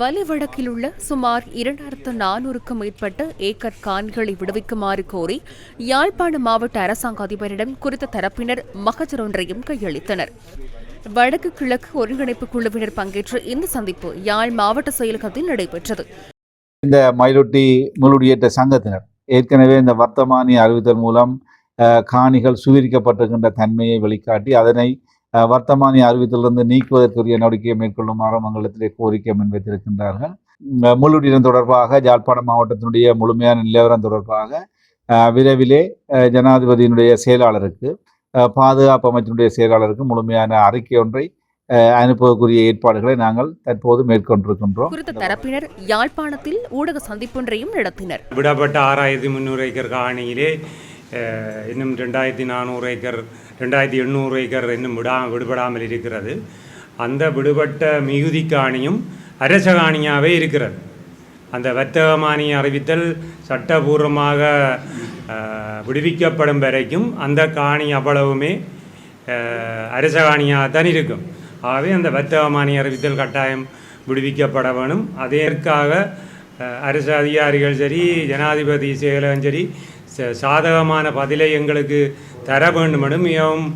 வலிவடக்கில் உள்ள சுமார் இரண்டாயிரத்து நானூறுக்கும் மேற்பட்ட ஏக்கர் காணிகளை விடுவிக்குமாறு கோரி யாழ்ப்பாண மாவட்ட அரசாங்க அதிபரிடம் குறித்த தரப்பினர் மகஜர் ஒன்றையும் கையளித்தனர். வடக்கு கிழக்கு ஒருங்கிணைப்பு குழுவினர் பங்கேற்ற இந்த சந்திப்பு யாழ் மாவட்ட செயலகத்தில் நடைபெற்றது. இந்த மயிலொட்டி முழுடியேற்ற சங்கத்தினர் ஏற்கனவே இந்த வர்த்தமானி அறிவித்தல் மூலம் காணிகள் சுவீரிக்கப்பட்டிருக்கின்ற தன்மையை வெளிக்காட்டி அதனை வர்த்தமானி அறிவித்தலிருந்து நீக்குவதற்குரிய நடவடிக்கையை மேற்கொள்ளுமாறு மங்களத்திலே கோரிக்கை முன்வைத்திருக்கின்றார்கள். உம், முள்ளுடியிடம் தொடர்பாக யாழ்ப்பாணம் மாவட்டத்தினுடைய முழுமையான நிலவரம் தொடர்பாக விரைவிலே ஜனாதிபதியினுடைய செயலாளருக்கு பாதுகாப்பு அமைச்சினுடைய செயலாளருக்கு முழுமையான அறிக்கை ஒன்றை அனுப்புவதற்குரிய ஏற்பாடுகளை நாங்கள் தற்போது மேற்கொண்டிருக்கின்றோம். குறித்த தரப்பினர் யாழ்ப்பாணத்தில் ஊடக சந்திப்பொன்றையும் நடத்தினர். விடப்பட்ட ஆறாயிரத்தி முந்நூறு ஏக்கர் காணியிலே இன்னும் ரெண்டாயிரத்தி நானூறு ஏக்கர் ரெண்டாயிரத்தி எண்ணூறு ஏக்கர் இன்னும் விடா விடுபடாமல் இருக்கிறது. அந்த விடுபட்ட மிகுதி காணியும் அரச காணியாகவே இருக்கிறது. அந்த வர்த்தகமானி அறிவித்தல் சட்டபூர்வமாக விடுவிக்கப்படும் வரைக்கும் அந்த காணி அவ்வளவுமே அஹ், அரச காணியாகத்தான் இருக்கும். ஆகவே அந்த வர்த்தகமானி அறிவித்தல் கட்டாயம் விடுவிக்கப்பட வேணும். அதற்காக அரசு அதிகாரிகள் சரி ஜனாதிபதி செயலகம் சரி சாதகமான பதிலை எங்களுக்கு தர வேண்டும் மிகவும்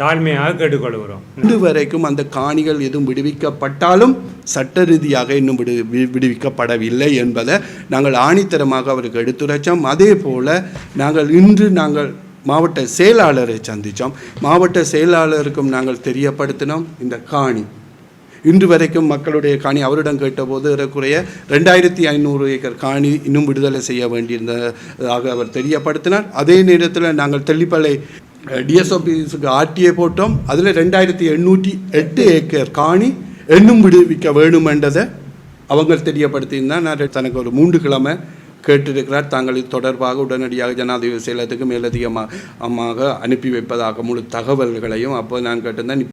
தாழ்மையாக கேட்டுக்கொள்கிறோம். இன்று வரைக்கும் அந்த காணிகள் எதுவும் விடுவிக்கப்பட்டாலும் சட்ட ரீதியாக இன்னும் விடு விடுவிக்கப்படவில்லை என்பதை நாங்கள் ஆணித்தரமாக அவருக்கு எடுத்துரைச்சோம். அதே போல் நாங்கள் இன்று நாங்கள் மாவட்ட செயலாளரை சந்தித்தோம் மாவட்ட செயலாளருக்கும் நாங்கள் தெரியப்படுத்தினோம். இந்த காணி இன்று வரைக்கும் மக்களுடைய காணி அவரிடம் கேட்டபோது ஏறக்குறைய ரெண்டாயிரத்தி ஐநூறு ஏக்கர் காணி இன்னும் விடுதலை செய்ய வேண்டியிருந்ததாக அவர் தெரியப்படுத்தினார். அதே நேரத்தில் நாங்கள் தெல்லிப்பளை டிஎஸ்ஓபிஸுக்கு ஆர்டிஏ போட்டோம். அதில் ரெண்டாயிரத்தி எண்ணூற்றி எட்டு ஏக்கர் காணி இன்னும் விடுவிக்க வேணுமென்றதை அவங்க தெரியப்படுத்தியிருந்தால் நான் தனக்கு ஒரு மூன்று கிழமை கேட்டிருக்கிறார். தாங்கள் இது தொடர்பாக உடனடியாக ஜனாதிபதி செயலத்துக்கு மேலதிகமாக அம்மாக அனுப்பி வைப்பதாக முழு தகவல்களையும் அப்போ நான் கேட்டிருந்தேன்.